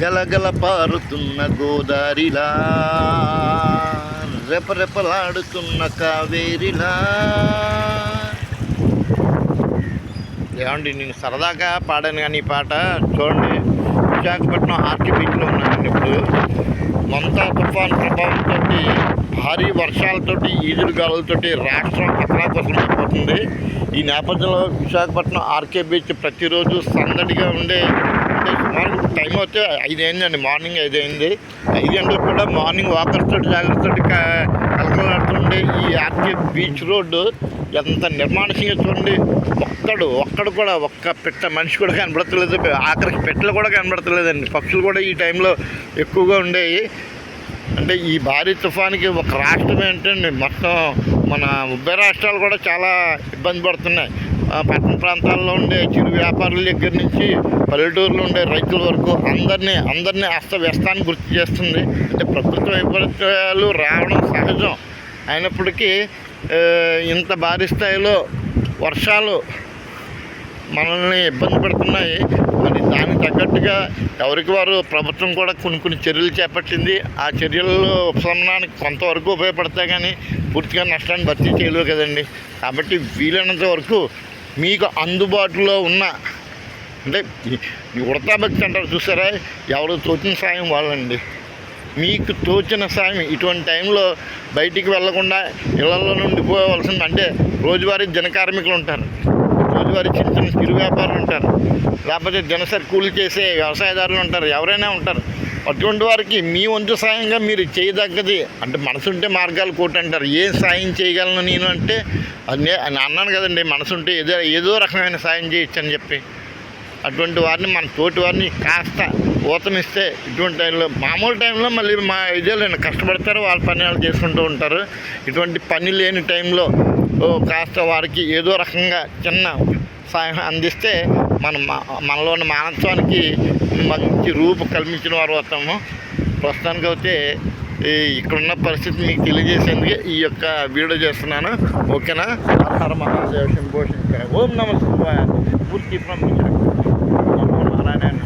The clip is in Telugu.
గలగల పారుతున్న గోదారిలా రెపరెపలాడుతున్న కావేరిలా. ఏమండి నేను సరదాగా పాడాను కానీ ఈ పాట చూడండి. విశాఖపట్నం ఆర్కి బీచ్లో ఉన్నానండి ఇప్పుడు. మమతా తుఫాన్ ప్రభావంతో భారీ వర్షాలతోటి ఈదురుగాలతోటి రాష్ట్రం అతలాకుతలం అయిపోతుంది. ఈ నేపథ్యంలో విశాఖపట్నం ఆర్కే బీచ్ ప్రతిరోజు సందడిగా ఉండే మార్నింగ్ టైం అయితే ఐదు అయిందండి మార్నింగ్ ఐదు అయింది ఐదు గంటలకు కూడా మార్నింగ్ వాకర్తో తోటి కలకలాడుతుండే ఈ ఆర్కే బీచ్ రోడ్డు. ఎంత నిర్మాణంగా చూడండి. ఒక్కడు ఒక్కడు కూడా ఒక్క పెట్ట మనిషి కూడా కనబడతలేదు. ఆఖరికి పెట్టలు కూడా కనబడతలేదండి. పక్షులు కూడా ఈ టైంలో ఎక్కువగా ఉండేవి. అంటే ఈ భారీ తుఫానికి ఒక రాష్ట్రం ఏంటండి? మొత్తం మన ఉభయ రాష్ట్రాలు కూడా చాలా ఇబ్బంది పడుతున్నాయి. పట్టణ ప్రాంతాల్లో ఉండే చిరు వ్యాపారుల దగ్గర నుంచి పల్లెటూరులో ఉండే రైతుల వరకు అందరినీ అందరినీ అస్తవ్యస్తాన్ని గుర్తు చేస్తుంది. అంటే ప్రకృతి వైపరీత్యాలు రావడం సహజం. అయినప్పటికీ ఇంత భారీ స్థాయిలో వర్షాలు మనల్ని ఇబ్బంది పెడుతున్నాయి. మరి దానికి తగ్గట్టుగా ఎవరికి వారు ప్రభుత్వం కూడా కొన్ని కొన్ని చర్యలు చేపట్టింది. ఆ చర్యల్లో ఉపశమనానికి కొంతవరకు ఉపయోగపడతాయి కానీ పూర్తిగా నష్టాన్ని భర్తీ చేయలేవు కదండి. కాబట్టి వీలైనంత వరకు మీకు అందుబాటులో ఉన్న అంటే ఈ- ఉడతా భక్తి అంటారు చూసారా? ఎవరు తోచిన సాయం వాళ్ళండి. మీకు తోచిన సాయం ఇటువంటి టైంలో బయటికి వెళ్ళకుండా ఇళ్ళలో నుండి పోవలసింది అంటే రోజువారీ జన కార్మికులు ఉంటారు. రోజువారీ చిన్న చిన్న చిరు వ్యాపారులు ఉంటారు. లేకపోతే దినసరి కూలి చేసే వ్యవసాయదారులు ఉంటారు. ఎవరైనా ఉంటారు. అటువంటి వారికి మీ వంతు సాయంగా మీరు చేయదగ్గది. అంటే మనసుంటే మార్గాలు కోటి అంటారు. ఏం సాయం చేయగలను నేను అంటే అది అని అన్నాను కదండి మనసుంటే ఏదో ఏదో రకమైన సాయం చేయొచ్చు అని చెప్పి. అటువంటి వారిని మన తోటి వారిని కాస్త ఊతమిస్తే ఇటువంటి టైంలో మామూలు టైంలో మళ్ళీ మా ఇదేలేండి కష్టపడతారు వాళ్ళ పని వాళ్ళు చేసుకుంటూ ఉంటారు. ఇటువంటి పని లేని టైంలో కాస్త వారికి ఏదో రకంగా చిన్న సాయం అందిస్తే మన మనలో ఉన్న మానత్వానికి మంచి రూపు కల్పించిన వారు అవుతాము ప్రస్తుతానికి అయితే ఈ ఇక్కడున్న పరిస్థితి మీకు తెలియజేసేందుకే ఈ యొక్క వీడియో చేస్తున్నాను. ఓకేనా? హర హర మహాదేవ శంభో శంకర. ఓం నమ శివాయ. పూర్తి బ్రహ్మ నారాయణ